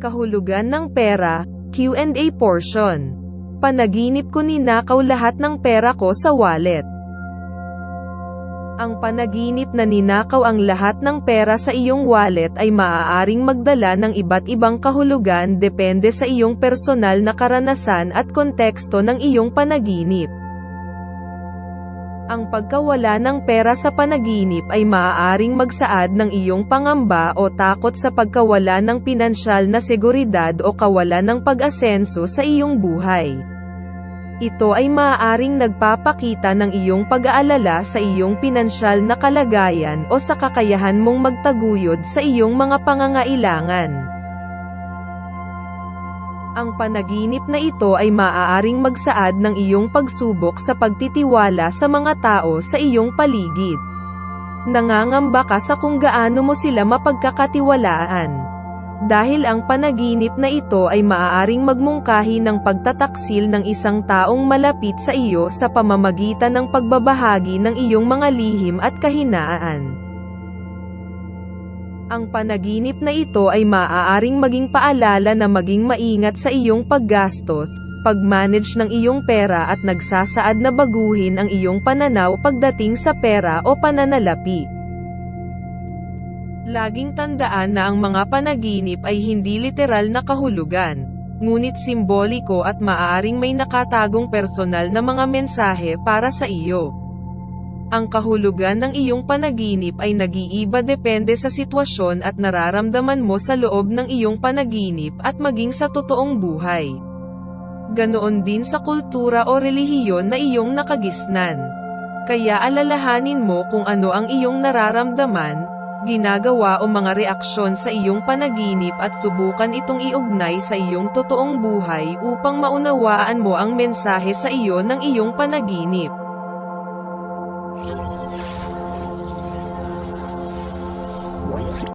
Kahulugan ng pera, Q&A portion. Panaginip ko ninakaw lahat ng pera ko sa wallet. Ang panaginip na ninakaw ang lahat ng pera sa iyong wallet ay maaaring magdala ng iba't ibang kahulugan depende sa iyong personal na karanasan at konteksto ng iyong panaginip. Ang pagkawala ng pera sa panaginip ay maaaring magsaad ng iyong pangamba o takot sa pagkawala ng pinansyal na seguridad o kawalan ng pag-asenso sa iyong buhay. Ito ay maaaring nagpapakita ng iyong pag-aalala sa iyong pinansyal na kalagayan o sa kakayahan mong magtaguyod sa iyong mga pangangailangan. Ang panaginip na ito ay maaaring magsaad ng iyong pagsubok sa pagtitiwala sa mga tao sa iyong paligid. Nangangamba ka sa kung gaano mo sila mapagkakatiwalaan. Dahil ang panaginip na ito ay maaaring magmungkahi ng pagtataksil ng isang taong malapit sa iyo sa pamamagitan ng pagbabahagi ng iyong mga lihim at kahinaan. Ang panaginip na ito ay maaaring maging paalala na maging maingat sa iyong paggastos, pag-manage ng iyong pera at nagsasaad na baguhin ang iyong pananaw pagdating sa pera o pananalapi. Laging tandaan na ang mga panaginip ay hindi literal na kahulugan, ngunit simboliko at maaaring may nakatagong personal na mga mensahe para sa iyo. Ang kahulugan ng iyong panaginip ay nag-iiba depende sa sitwasyon at nararamdaman mo sa loob ng iyong panaginip at maging sa totoong buhay. Ganoon din sa kultura o relihiyon na iyong nakagisnan. Kaya alalahanin mo kung ano ang iyong nararamdaman, ginagawa o mga reaksyon sa iyong panaginip at subukan itong iugnay sa iyong totoong buhay upang maunawaan mo ang mensahe sa iyo ng iyong panaginip. Thank you.